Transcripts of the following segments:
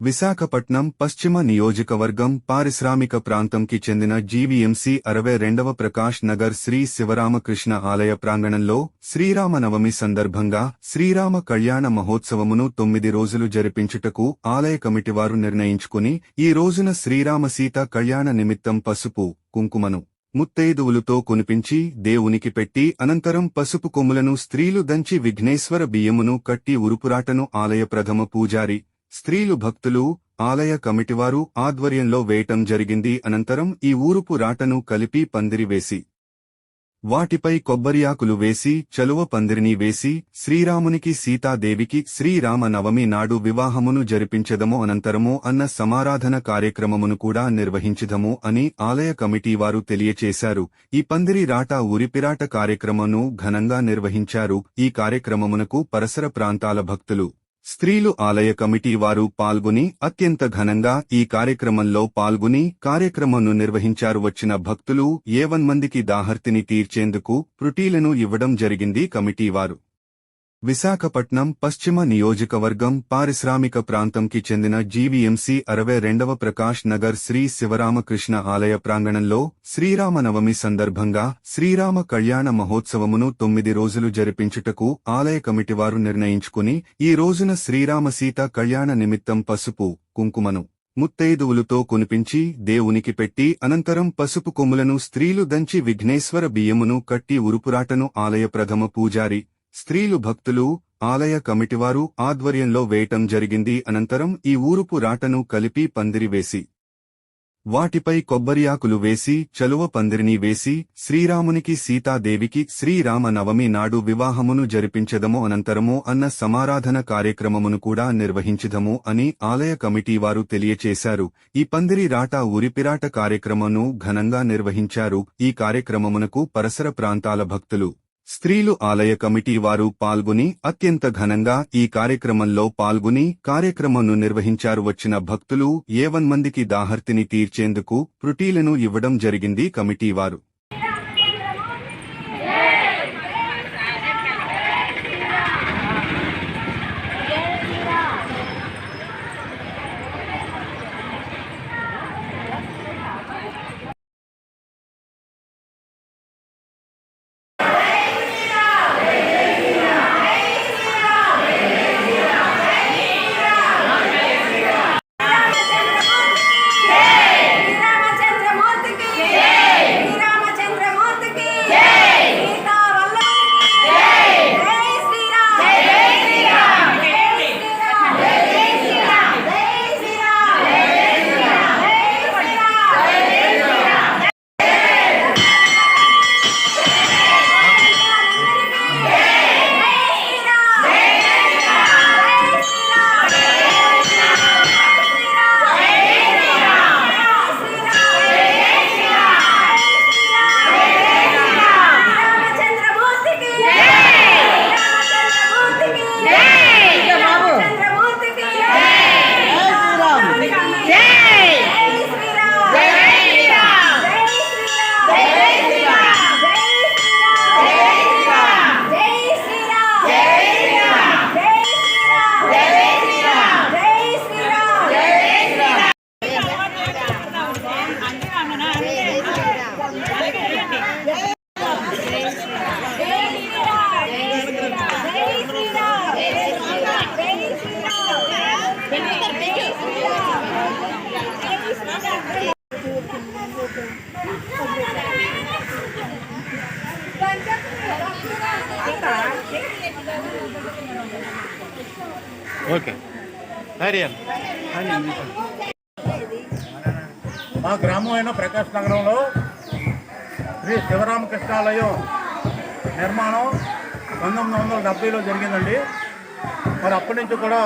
విశాఖపట్నం పశ్చిమ నియోజకవర్గం పారిశ్రామిక ప్రాంతంకి చెందిన జీవీఎంసీ అరవై రెండవ ప్రకాష్ నగర్ శ్రీ శివరామకృష్ణ ఆలయ ప్రాంగణంలో శ్రీరామనవమి సందర్భంగా శ్రీరామ కళ్యాణ మహోత్సవమును తొమ్మిది రోజులు జరిపించుటకు ఆలయ కమిటివారు నిర్ణయించుకుని ఈ రోజున శ్రీరామ సీత కళ్యాణ నిమిత్తం పసుపు కుంకుమను ముత్తైదువులతో కొనిపించి దేవునికి పెట్టి అనంతరం పసుపు కొమ్ములను స్త్రీలు దంచి విఘ్నేశ్వర బియ్యమును కట్టి ఉరుపురాటను ఆలయ ప్రథమ పూజారి స్త్రీలు భక్తులు ఆలయ కమిటివారు ఆధ్వర్యంలో వేయటం జరిగింది అనంతరం ఈ ఊరుపు రాటను కలిపి పందిరి వేసి వాటిపై కొబ్బరియాకులు వేసి చలువ పందిరిని వేసి శ్రీరామునికి సీతాదేవికి శ్రీరామ నవమి నాడు వివాహమును జరిపించదము అనంతరము అన్న సమారాధన కార్యక్రమమును కూడా నిర్వహించదము అని ఆలయ కమిటీ వారు తెలియచేశారు. ఈ పందిరి రాట ఊరిపిరాట కార్యక్రమమును ఘనంగా నిర్వహించారు. ఈ కార్యక్రమమునకు పరిసర ప్రాంతాల భక్తులు స్త్రీలు ఆలయ కమిటీ వారు పాల్గొని అత్యంత ఘనంగా ఈ కార్యక్రమంలో పాల్గొని కార్యక్రమంను నిర్వహించారు. వచ్చిన భక్తులు ఏవన్ మందికి దాహర్తిని తీర్చేందుకు ప్రుటీలను ఇవ్వడం జరిగింది కమిటీ వారు. విశాఖపట్నం పశ్చిమ నియోజకవర్గం పారిశ్రామిక ప్రాంతంకి చెందిన జీవీఎంసీ అరవై రెండవ ప్రకాష్ నగర్ శ్రీ శివరామకృష్ణ ఆలయ ప్రాంగణంలో శ్రీరామనవమి సందర్భంగా శ్రీరామ కళ్యాణ మహోత్సవమును తొమ్మిది రోజులు జరిపించుటకు ఆలయ కమిటివారు నిర్ణయించుకుని ఈ రోజున శ్రీరామ సీత కళ్యాణ నిమిత్తం పసుపు కుంకుమను ముత్తైదువులతో కొనిపించి దేవునికి పెట్టి అనంతరం పసుపు కొమ్ములను స్త్రీలు దంచి విఘ్నేశ్వర బియ్యమును కట్టి ఉరుపురాటను ఆలయ ప్రథమ పూజారి స్త్రీలు భక్తులు ఆలయ కమిటివారు ఆధ్వర్యంలో వేయటం జరిగింది అనంతరం ఈ ఊరుపు రాటను కలిపి పందిరివేసి వాటిపై కొబ్బరియాకులు వేసి చలువ పందిరిని వేసి శ్రీరామునికి సీతాదేవికి శ్రీరామ నవమి నాడు వివాహమును జరిపించదము అనంతరము అన్న సమారాధన కార్యక్రమమును కూడా నిర్వహించదము అని ఆలయ కమిటీ వారు తెలియచేశారు. ఈ పందిరి రాట ఊరిపిరాట కార్యక్రమమును ఘనంగా నిర్వహించారు. ఈ కార్యక్రమమునకు పరసర ప్రాంతాల భక్తులు స్త్రీలు ఆలయ కమిటీ వారు పాల్గొని అత్యంత ఘనంగా ఈ కార్యక్రమంలో పాల్గొని కార్యక్రమంను నిర్వహించారు. వచ్చిన భక్తులు ఏవన్ మందికి దాహర్తిని తీర్చేందుకు ప్రుటీలను ఇవ్వడం జరిగింది కమిటీ వారు. ఓకే. హరియన్ మా గ్రామం అయిన ప్రకాశ్ నగరంలో శ్రీ శివరామకృష్ణాలయం నిర్మాణం పంతొమ్మిది వందల డెబ్బైలో జరిగిందండి. మరి అప్పటి నుంచి కూడా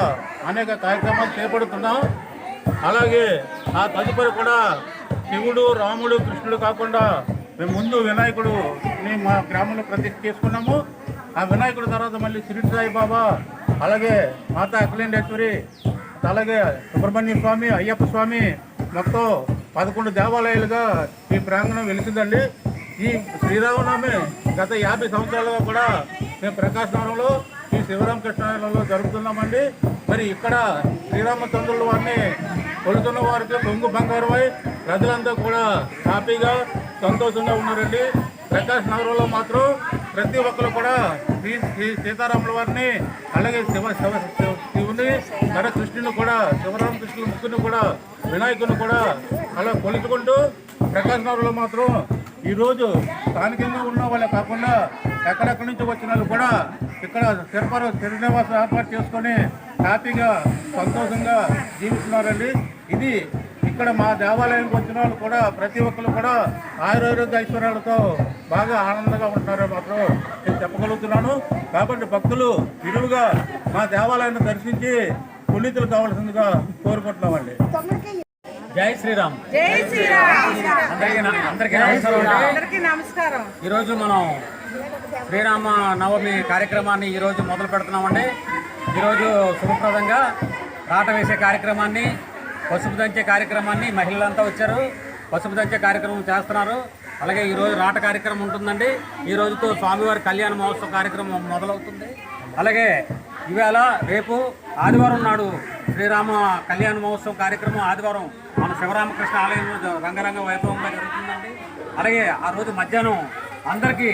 అనేక కార్యక్రమాలు చేపడుతున్నాం. అలాగే ఆ తదుపరి కూడా శివుడు రాముడు కృష్ణుడు కాకుండా మేము ముందు వినాయకుడు మా గ్రామంలో ప్రతిష్ఠ చేసుకున్నాము. ఆ వినాయకుడు తర్వాత మళ్ళీ షిరిడి సాయిబాబా అలాగే మాతా అఖిలేండేశ్వరి అలాగే సుబ్రహ్మణ్య స్వామి అయ్యప్ప స్వామి మొత్తం పదకొండు దేవాలయాలుగా ఈ ప్రాంగణం వెలిసిందండి. ఈ శ్రీరామనవమి గత యాభై సంవత్సరాలుగా కూడా మేము ప్రకాశనగరంలో ఈ శివరామకృష్ణాలయంలో జరుపుతున్నామండి. మరి ఇక్కడ శ్రీరామచంద్రుల వారిని కొలుతున్న వారికి పొంగు బంగారమై ప్రజలంతా కూడా హ్యాపీగా సంతోషంగా ఉన్నారండి. ప్రకాష్ నగరంలో మాత్రం ప్రతి ఒక్కరు కూడా శ్రీ శ్రీ సీతారాముల వారిని అలాగే శివ శివ శివ- శివుని నర కృష్ణుని కూడా శివరామకృష్ణుల ముక్కుని కూడా వినాయకుని కూడా అలా కొలుచుకుంటూ ప్రకాష్ నగరంలో మాత్రం ఈరోజు స్థానికంగా ఉన్న వాళ్ళే కాకుండా ఎక్కడెక్కడి నుంచి వచ్చిన వాళ్ళు కూడా ఇక్కడ తిరుపతి తిరునివాసం ఏర్పాటు చేసుకొని హ్యాపీగా సంతోషంగా జీవిస్తున్నారండి. ఇది ఇక్కడ మా దేవాలయానికి వచ్చిన వాళ్ళు కూడా ప్రతి ఒక్కరు కూడా ఆయుర్వేద ఐశ్వర్యాలతో బాగా ఆనందంగా ఉంటున్నారు మాత్రం నేను చెప్పగలుగుతున్నాను. కాబట్టి భక్తులు విలువగా మా దేవాలయాన్ని దర్శించి పుణ్యతులు కావాల్సిందిగా కోరుకుంటున్నామండి. జై శ్రీరామ్. జై శ్రీరామ్. అందరికీ అందరికీ నమస్కారం ఈరోజు మనం శ్రీరామ నవమి కార్యక్రమాన్ని ఈరోజు మొదలు పెడుతున్నామండి ఈరోజు శుభప్రదంగా రాట వేసే కార్యక్రమాన్ని పసుపు దంచే కార్యక్రమాన్ని మహిళలంతా వచ్చారు. పసుపు దంచే కార్యక్రమం చేస్తున్నారు. అలాగే ఈరోజు రాట కార్యక్రమం ఉంటుందండి. ఈ రోజుతో స్వామివారి కళ్యాణ మహోత్సవ కార్యక్రమం మొదలవుతుంది. అలాగే ఇవాళ రేపు ఆదివారం నాడు శ్రీరామ కళ్యాణ మహోత్సవం కార్యక్రమం ఆదివారం మన శివరామకృష్ణ ఆలయంలో రంగరంగ వైభవంగా జరుగుతుందండి. అలాగే ఆ రోజు మధ్యాహ్నం అందరికీ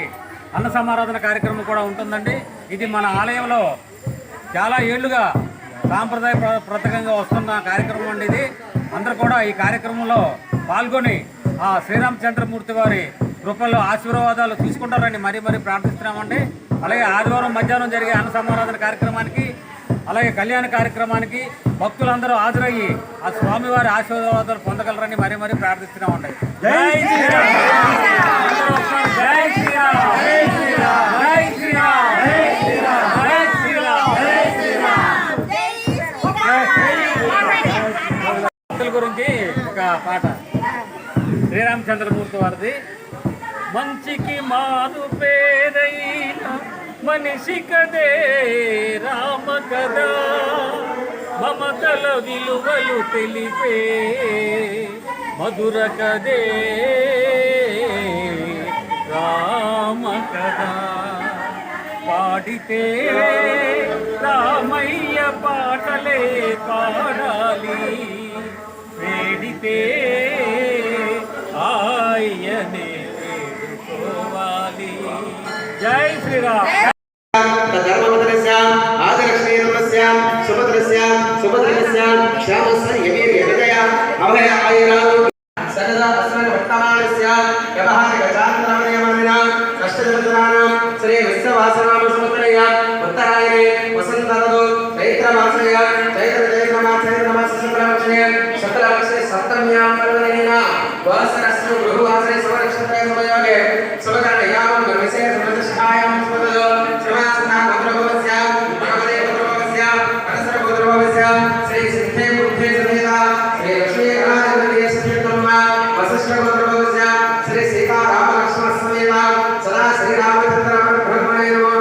అన్న సమారాధన కార్యక్రమం కూడా ఉంటుందండి. ఇది మన ఆలయంలో చాలా ఏళ్ళుగా సాంప్రదాయ ప్ర- ప్రతకంగా వస్తున్న కార్యక్రమం అండి ఇది అందరూ కూడా ఈ కార్యక్రమంలో పాల్గొని ఆ శ్రీరామచంద్రమూర్తి వారి కృపల్లో ఆశీర్వాదాలు తీసుకుంటారని మరీ మరీ ప్రార్థిస్తున్నామండి అలాగే ఆదివారం మధ్యాహ్నం జరిగే అన్న సమారాధన కార్యక్రమానికి అలాగే కళ్యాణ కార్యక్రమానికి భక్తులందరూ హాజరయ్యి ఆ స్వామివారి ఆశీర్వాదాలు పొందగలరని మరీ మరీ ప్రార్థిస్తున్నామండి జై శ్రీరామ్ జై శ్రీరామ్ జై శ్రీరామ్ పాట. శ్రీరామచంద్రమూర్తి వారిది. మంచికి మారు పేరైన మనిషి కదే రామ కదా మమతల విలువలు తెలిపే మధుర కదే రామ కదా పాడితే రామయ్య పాటలే పాడాలి. వేడితే ఆయనే వేడుకోవాలి జై శ్రీరామ్. ధర్మమదనస్యాం ఆదరశ్రీరమస్యాం సుభద్రస్యాం సుభద్రస్యాం శ్యామస్య యవీర్యవిజయ అభయ ఆయురాలు. సరదా అస్మన్ వర్తమానస్యాం వ్యవహార గజాంతరమయమానినాం అష్టదరిద్రాణాం శ్రీ విశ్వవాసనా सप्तम्यामलनिना वासरस्य गृहवासरे स्वरक्षत्रे समयोगे सुभकरणे यावन् गमिसे समदशायां स्मदद श्रमासना पुत्रभवस्य भगवते पुत्रभवस्य अनसर पुत्रभवस्य श्री सिद्धे बुद्धे समेता श्री लक्ष्मी राजनदे समेतम् वसिष्ठ पुत्रभवस्य श्री सीता रामलक्ष्मण समेता सदा श्री रामचंद्र ब्रह्मणे नमः